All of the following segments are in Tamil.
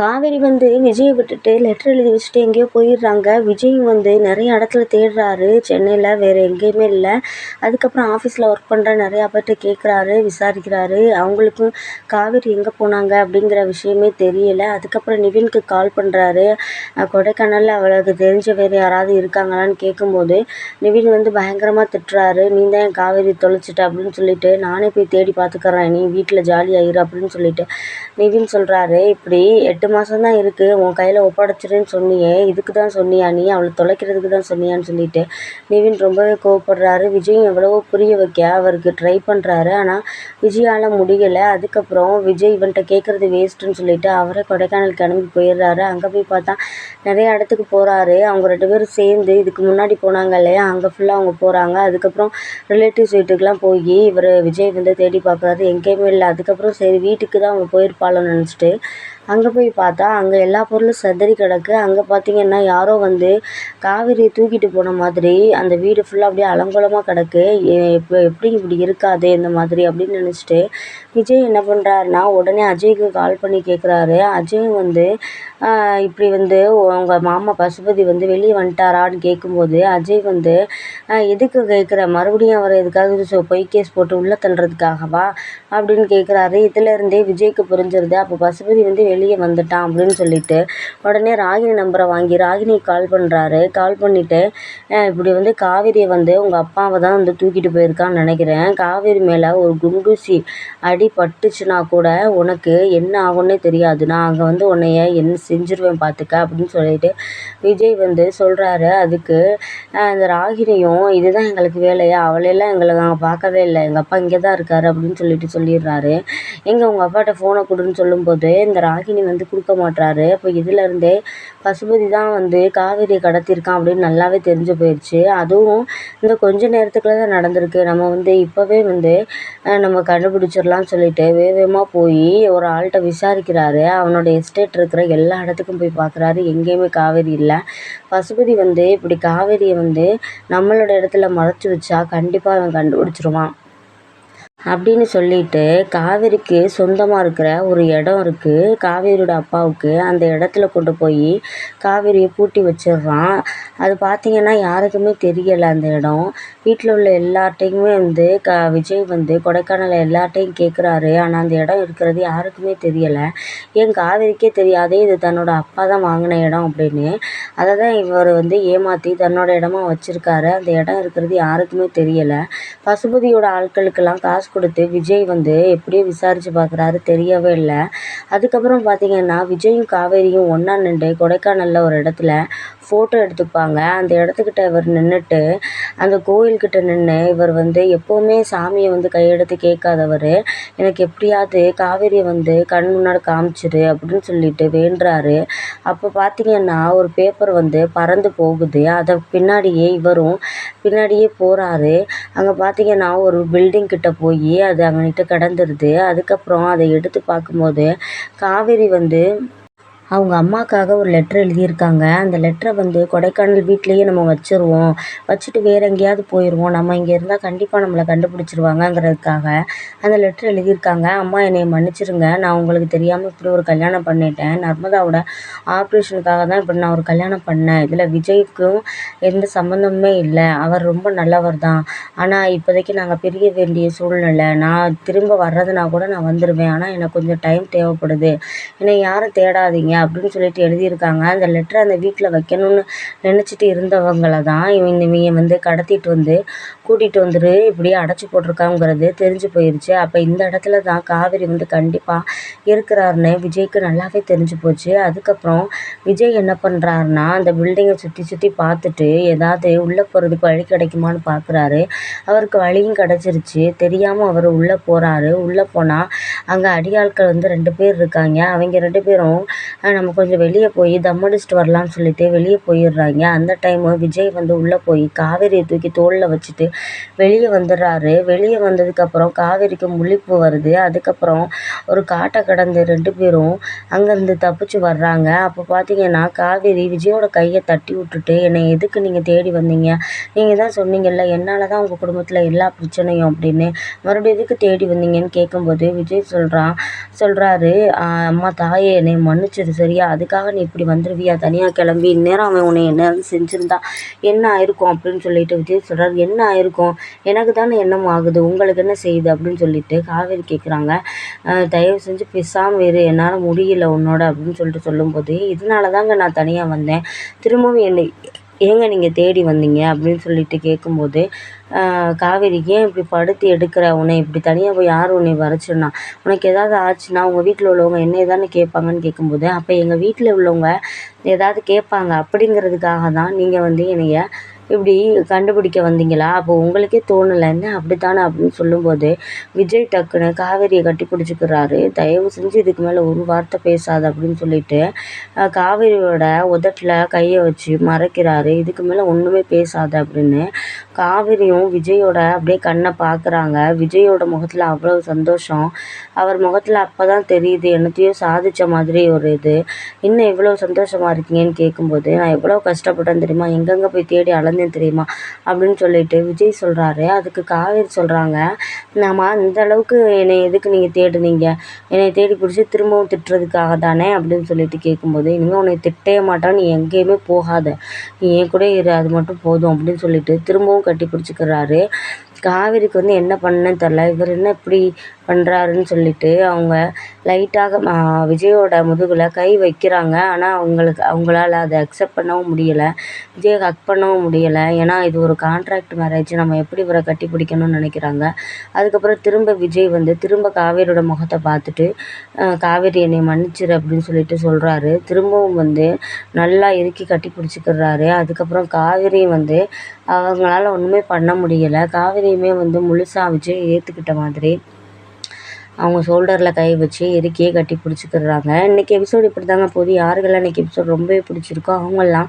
காவேரி வந்து விஜயை விட்டுட்டு லெட்டர் எழுதி வச்சுட்டு எங்கேயோ போயிடுறாங்க. விஜயும் வந்து நிறைய இடத்துல தேடுறாரு. சென்னையில் வேறு எங்கேயுமே இல்லை. அதுக்கப்புறம் ஆஃபீஸில் ஒர்க் பண்ணுற நிறையா பேர்கிட்ட கேட்குறாரு விசாரிக்கிறாரு. அவங்களுக்கும் காவேரி எங்கே போனாங்க அப்படிங்கிற விஷயமே தெரியலை. அதுக்கப்புறம் நிவினுக்கு கால் பண்ணுறாரு கொடைக்கானலில் அவளுக்கு தெரிஞ்ச வேறு யாராவது இருக்காங்களான்னு கேட்கும்போது நிவின் வந்து பயங்கரமாக திட்டுறாரு. நீ தான் என் காவேரி தொலைச்சிட்ட அப்படின்னு சொல்லிட்டு நானே போய் தேடி பார்த்துக்கறேன் நீ வீட்டில் ஜாலியாயிரு அப்படின்னு சொல்லிட்டு நிவின் சொல்கிறாரு இப்படி எட்டு மாதம் தான் இருக்குது உன் கையில் ஒப்படைச்சிருன்னு சொன்னியே. இதுக்கு தான் சொன்னியா நீ? அவளை தொலைக்கிறதுக்கு தான் சொன்னியான்னு சொல்லிட்டு. நிவின் ரொம்பவே கோவப்படுறாரு. விஜயும் எவ்வளவோ புரிய வைக்க அவருக்கு ட்ரை பண்ணுறாரு ஆனால் விஜயால் முடியலை. அதுக்கப்புறம் விஜய் இவன்கிட்ட கேட்குறது வேஸ்ட்டுன்னு சொல்லிட்டு அவரே கொடைக்கானல் கிளம்பி போயிடுறாரு. அங்கே போய் பார்த்தா நிறைய இடத்துக்கு போகிறாரு அவங்க ரெண்டு பேரும் சேர்ந்து இதுக்கு முன்னாடி போனாங்க இல்லையா? அங்கே ஃபுல்லாக அவங்க போகிறாங்க அதுக்கப்புறம் ரிலேட்டிவ்ஸ் வீட்டுக்கெலாம் போய் இவர் விஜய் வந்து தேடி பார்க்குறாரு. எங்கேயுமே இல்லை. அதுக்கப்புறம் சரி வீட்டுக்கு தான் அவங்க போயிருப்பாளோன்னு நினச்சிட்டு அங்கே போய் பார்த்தா அங்கே எல்லா பொருளும் சிதறி கிடக்கு. அங்கே பார்த்தீங்கன்னா யாரோ வந்து காவேரியை தூக்கிட்டு போன மாதிரி அந்த வீடு ஃபுல்லாக அப்படியே அலங்கோலமாக கிடக்கு. இப்போ எப்படி இப்படி இருக்காது இந்த மாதிரி அப்படின்னு நினச்சிட்டு விஜய் என்ன பண்ணுறாருன்னா உடனே அஜய்க்கு கால் பண்ணி கேட்குறாரு அஜயும் வந்து இப்படி வந்து உங்கள் மாமா பசுபதி வந்து வெளியே வந்துட்டாரான்னு கேட்கும்போது அஜய் வந்து எதுக்கு கேட்குற மறுபடியும் அவர் எதுக்காக பொய் கேஸ் போட்டு உள்ளே தள்ளுறதுக்காகவா? அப்படின்னு கேட்குறாரு இதுலேருந்தே விஜய்க்கு புரிஞ்சிருது. அப்போ பசுபதி வந்து வெளியே வந்துட்டான் அப்படின்னு சொல்லிட்டு உடனே ராகினி நம்பரை வாங்கி ராகினிக்கு கால் பண்ணுறாரு கால் பண்ணிவிட்டு இப்படி வந்து காவேரியை வந்து உங்கள் அப்பாவை தான் வந்து தூக்கிட்டு போயிருக்கான்னு நினைக்கிறேன். காவேரி மேலே ஒரு குண்டூசி அடி பட்டுச்சுன்னா கூட உனக்கு என்ன ஆகும்னே தெரியாது. நான் அங்கே வந்து உன்னைய என்ன செஞ்சுருவேன் பார்த்துக்க அப்படின்னு சொல்லிட்டு விஜய் வந்து சொல்கிறாரு அதுக்கு அந்த ராகினியும் இதுதான் எங்களுக்கு வேலையா? அவளையெல்லாம் எங்களை நாங்கள் பார்க்கவே இல்லை. எங்கள் அப்பா இங்கே தான் இருக்காரு அப்படின்னு சொல்லிட்டு சொல்லிடுறாரு. எங்கே உங்கள் அப்பாட்ட ஃபோனை கொடுன்னு சொல்லும்போது இந்த ராகினி வந்து கொடுக்க மாட்றாரு. அப்போ இதுலேருந்தே பசுபதி தான் வந்து காவேரியை கடத்தியிருக்கான் அப்படின்னு நல்லாவே தெரிஞ்சு போயிடுச்சு அதுவும் இந்த கொஞ்ச நேரத்துக்குள்ள தான் நடந்திருக்கு. நம்ம வந்து இப்போவே வந்து நம்ம கண்டுபிடிச்சிடலாம்னு சொல்லிட்டு வேகமாக போய் ஒரு ஆள்கிட்ட விசாரிக்கிறாரு. அவனோட எஸ்டேட் இருக்கிற எல்லா இடத்துக்கும் போய் பார்க்குறாரு. எங்கேயுமே காவேரி இல்லை. பசுபதி வந்து இப்படி காவேரியை வந்து நம்மளோட இடத்துல மறைச்சி வச்சா கண்டிப்பாக அவன் கண்டுபிடிச்சிருவான். அப்படின்னு சொல்லிட்டு காவேரிக்கு சொந்தமாக இருக்கிற ஒரு இடம் இருக்குது காவேரியோட அப்பாவுக்கு அந்த இடத்துல கொண்டு போய் காவேரியை பூட்டி வச்சிடுறான். அது பார்த்திங்கன்னா யாருக்குமே தெரியலை அந்த இடம். வீட்டில் உள்ள எல்லார்ட்டையுமே வந்து க விஜய் வந்து கொடைக்கானலில் எல்லார்ட்டையும் கேட்குறாரு ஆனால் அந்த இடம் இருக்கிறது யாருக்குமே தெரியலை. ஏன் காவேரிக்கே தெரியாதே இது தன்னோட அப்பா தான் வாங்கின இடம் அப்படின்னு. அதை தான் இவர் வந்து ஏமாற்றி தன்னோட இடமா வச்சுருக்காரு. அந்த இடம் இருக்கிறது யாருக்குமே தெரியலை. பசுபதியோட ஆட்களுக்கெல்லாம் காசு கொடுத்து விஜய் வந்து எப்படியோ விசாரித்து பார்க்குறாரு தெரியவே இல்லை. அதுக்கப்புறம் பார்த்திங்கன்னா விஜயும் காவேரியும் ஒன்றா நின்று கொடைக்கானலில் ஒரு இடத்துல ஃபோட்டோ எடுத்துப்பாங்க. அந்த இடத்துக்கிட்ட இவர் நின்றுட்டு அந்த கோயில்கிட்ட நின்று இவர் வந்து எப்போவுமே சாமியை வந்து கையெடுத்து கேட்காதவர். எனக்கு எப்படியாவது காவேரியை வந்து கண் முன்னாடி காமிச்சிரு அப்படின்னு சொல்லிட்டு வேண்டுறாரு. அப்போ பார்த்திங்கன்னா ஒரு பேப்பர் வந்து பறந்து போகுது. அதை பின்னாடியே இவரும் பின்னாடியே போகிறாரு அங்கே பார்த்திங்கன்னா ஒரு பில்டிங் கிட்ட போய் அது அங்கிட்டு கிடந்துருது? அதுக்கப்புறம் அதை எடுத்து பார்க்கும்போது காவேரி வந்து அவங்க அம்மாக்காக ஒரு லெட்ரு எழுதியிருக்காங்க. அந்த லெட்டரை வந்து கொடைக்கானல் வீட்லேயே நம்ம வச்சுருவோம். வச்சுட்டு வேறு எங்கேயாவது போயிடுவோம் நம்ம இங்கே இருந்தால் கண்டிப்பாக நம்மளை கண்டுபிடிச்சிருவாங்கங்கிறதுக்காக அந்த லெட்ரு எழுதியிருக்காங்க. அம்மா என்னை மன்னிச்சிருங்க. நான் உங்களுக்கு தெரியாமல் இப்படி ஒரு கல்யாணம் பண்ணிட்டேன். நர்மதாவோட ஆப்ரேஷனுக்காக தான் இப்படி நான் ஒரு கல்யாணம் பண்ணேன். இதில் விஜய்க்கும் எந்த சம்மந்தமுமே இல்லை. அவர் ரொம்ப நல்லவர் தான். ஆனால் இப்போதைக்கு நாங்கள் பிரிய வேண்டிய சூழ்நிலை. நான் திரும்ப வர்றதுனா கூட நான் வந்துடுவேன் ஆனால் எனக்கு கொஞ்சம் டைம் தேவைப்படுது. என்னை யாரும் தேடாதீங்க. அப்படின்னு சொல்லிட்டு எழுதியிருக்காங்க. அந்த லெட்டரை அந்த வீட்டில் வைக்கணும்னு நினச்சிட்டு இருந்தவங்கள தான் இவங்க இவங்க வந்து கடத்திட்டு வந்து கூட்டிகிட்டு வந்துட்டு இப்படியே அடைச்சி போட்டிருக்காங்கிறது தெரிஞ்சு போயிடுச்சு அப்போ இந்த இடத்துல தான் காவேரி வந்து கண்டிப்பாக இருக்கிறாருன்னு விஜய்க்கு நல்லாவே தெரிஞ்சு போச்சு. அதுக்கப்புறம் விஜய் என்ன பண்ணுறாருன்னா அந்த பில்டிங்கை சுற்றி சுற்றி பார்த்துட்டு ஏதாவது உள்ளே போகிறதுக்கு வழி கிடைக்குமான்னு பார்க்குறாரு அவருக்கு வழியும் கிடச்சிருச்சு. தெரியாமல் அவர் உள்ளே போகிறாரு உள்ளே போனால் அங்கே அடியாட்கள் வந்து ரெண்டு பேர் இருக்காங்க. அவங்க ரெண்டு பேரும் நம்ம கொஞ்சம் வெளியே போய் தம் அடிச்சுட்டு வரலான்னு சொல்லிட்டு வெளியே போயிடுறாங்க. அந்த டைமு விஜய் வந்து உள்ளே போய் காவேரியை தூக்கி தோளில் வச்சுட்டு வெளியே வந்துடுறாரு. வெளியே வந்ததுக்கப்புறம் காவேரிக்கு முழிப்பு வருது. அதுக்கப்புறம் ஒரு காட்டை கடந்து ரெண்டு பேரும் அங்கேருந்து தப்பிச்சு வர்றாங்க. அப்போ பார்த்தீங்கன்னா காவேரி விஜயோட கையை தட்டி விட்டுட்டு என்னை எதுக்கு நீங்கள் தேடி வந்தீங்க? நீங்கள் தான் சொன்னீங்கல்ல என்னால் தான் உங்கள் குடும்பத்தில் எல்லா பிரச்சனையும் அப்படின்னு மறுபடியும் எதுக்கு தேடி வந்தீங்கன்னு கேட்கும்போது விஜய் சொல்கிறான் சொல்கிறாரு அம்மா தாயே என்னை மன்னிச்சிடு சரியா? அதுக்காக நீ இப்படி வந்துடுவியா தனியாக கிளம்பி இந்நேரம் அவன் உன்னை என்ன செஞ்சுருந்தா என்ன ஆயிருக்கும் அப்படின்னு சொல்லிட்டு விஜய் சொல்கிறார் என்ன ஆயிருக்கும்? எனக்கு தானே எண்ணம் ஆகுது. உங்களுக்கு என்ன செய்யுது அப்படின்னு சொல்லிட்டு காவேரி கேட்குறாங்க தயவு செஞ்சு பேசாமல் இரு. என்னால் முடியல உன்னோட அப்படின்னு சொல்லிட்டு சொல்லும்போது இதனால தாங்க நான் தனியாக வந்தேன். திரும்பவும் என்னை ஏங்க நீங்கள் தேடி வந்தீங்க அப்படின்னு சொல்லிட்டு கேட்கும்போது காவேரி ஏன் இப்படி படுத்து எடுக்கிற? உன்னை இப்படி தனியாக போய் யார் உன்னை வர சொன்னா உனக்கு ஏதாவது ஆச்சுன்னா உங்கள் வீட்டில் உள்ளவங்க என்ன தானே கேட்பாங்கன்னு கேட்கும்போது அப்போ எங்கள் வீட்டில் உள்ளவங்க ஏதாவது கேட்பாங்க அப்படிங்கிறதுக்காக தான் நீங்கள் வந்து என்னைய இப்படி கண்டுபிடிக்க வந்தீங்களா? அப்போ உங்களுக்கே தோணலை என்ன அப்படித்தானே அப்படின்னு சொல்லும்போது விஜய் டக்குன்னு காவேரியை கட்டி பிடிச்சிக்கிறாரு. தயவு செஞ்சு இதுக்கு மேலே ஒரு வார்த்தை பேசாத அப்படின்னு சொல்லிட்டு காவேரியோட உதட்டில் கையை வச்சு மறைக்கிறாரு. இதுக்கு மேலே ஒன்றுமே பேசாது அப்படின்னு காவிரியும் விஜயோட அப்படியே கண்ணை பார்க்குறாங்க. விஜயோட முகத்தில் அவ்வளோ சந்தோஷம். அவர் முகத்தில் அப்போ தான் தெரியுது என்னத்தையும் சாதித்த மாதிரி ஒரு இது. இன்னும் எவ்வளோ சந்தோஷமாக இருக்கீங்கன்னு கேட்கும்போது நான் எவ்வளோ கஷ்டப்பட்டேன் தெரியுமா? எங்கெங்கே போய் தேடி அலைஞ்சேன் தெரியுமா? அப்படின்னு சொல்லிட்டு விஜய் சொல்கிறாரு அதுக்கு காவேரி சொல்கிறாங்க நாம அந்த அளவுக்கு என்னை எதுக்கு நீங்கள் தேடுனீங்க? என்னை தேடி பிடிச்சி திரும்பவும் திட்டுறதுக்காக தானே? அப்படின்னு சொல்லிட்டு கேட்கும்போது இனிமேல் உன்னை திட்டவே மாட்டான். நீ எங்கேயுமே போகாத. நீ என் கூட இரு. அது மட்டும் போதும். அப்படின்னு சொல்லிட்டு திரும்பவும் கட்டி பிடிச்சிக்கிறாரு. காவேரிக்கு வந்து என்ன பண்ணேன்னு தெரில இவர் என்ன இப்படி பண்ணுறாருன்னு சொல்லிட்டு அவங்க லைட்டாக விஜயோட முதுகில் கை வைக்கிறாங்க. ஆனால் அவங்களுக்கு அவங்களால அதை அக்செப்ட் பண்ணவும் முடியலை. விஜயை ஹக் பண்ணவும் முடியலை. ஏன்னா இது ஒரு கான்ட்ராக்ட் மேரேஜ் நம்ம எப்படி இவரை கட்டி பிடிக்கணும்னு நினைக்கிறாங்க. அதுக்கப்புறம் திரும்ப விஜய் வந்து திரும்ப காவேரியோட முகத்தை பார்த்துட்டு காவேரி என்னை மன்னிச்சிரு அப்படின்னு சொல்லிட்டு சொல்கிறாரு திரும்பவும் வந்து நல்லா இறுக்கி கட்டி பிடிச்சிக்கிறாரு. அதுக்கப்புறம் காவேரியும் வந்து அவங்களால ஒன்றுமே பண்ண முடியலை. காவேரியுமே வந்து முழுசாக விஜய் ஏற்றுக்கிட்ட மாதிரி அவங்க ஷோல்டரில் கை வச்சு இறுக்கியே கட்டி பிடிச்சிக்கிறாங்க. இன்றைக்கி எபிசோடு இப்படி தாங்க போகுது. யாருக்கெல்லாம் இன்றைக்கி எபிசோட் ரொம்பவே பிடிச்சிருக்கோ அவங்கெல்லாம்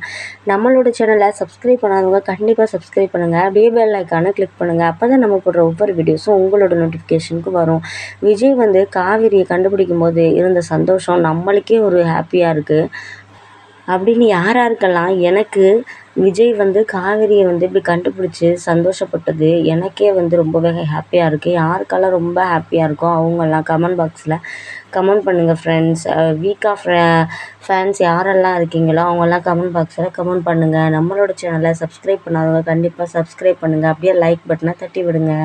நம்மளோட சேனலை சப்ஸ்கிரைப் பண்ணாதவங்க கண்டிப்பாக சப்ஸ்கிரைப் பண்ணுங்கள் அப்படியே பெல் ஐக்கானை கிளிக் பண்ணுங்கள் அப்போ தான் நம்ம போடுற ஒவ்வொரு வீடியோஸும் உங்களோட நோட்டிஃபிகேஷனுக்கு வரும். விஜய் வந்து காவிரியை கண்டுபிடிக்கும் போது இருந்த சந்தோஷம் நம்மளுக்கே ஒரு ஹாப்பியாக இருக்குது அப்படின்னு யார் யாருக்கெல்லாம் எனக்கு விஜய் வந்து காவேரியை வந்து இப்படி கண்டுபிடிச்சி சந்தோஷப்பட்டது எனக்கே வந்து ரொம்பவே ஹாப்பியாக இருக்குது யாருக்கெல்லாம் ரொம்ப ஹாப்பியாக இருக்கோ அவங்கெல்லாம் கமெண்ட் பாக்ஸில் கமெண்ட் பண்ணுங்கள் ஃப்ரெண்ட்ஸ் வீக்காக ஃப்ரெ ஃபேன்ஸ் யாரெல்லாம் இருக்கீங்களோ அவங்கெல்லாம் கமெண்ட் பாக்ஸில் கமெண்ட் பண்ணுங்கள் நம்மளோட சேனலை சப்ஸ்கிரைப் பண்ணாதவங்க கண்டிப்பாக சப்ஸ்கிரைப் பண்ணுங்கள் அப்படியே லைக் பட்டனை தட்டி விடுங்க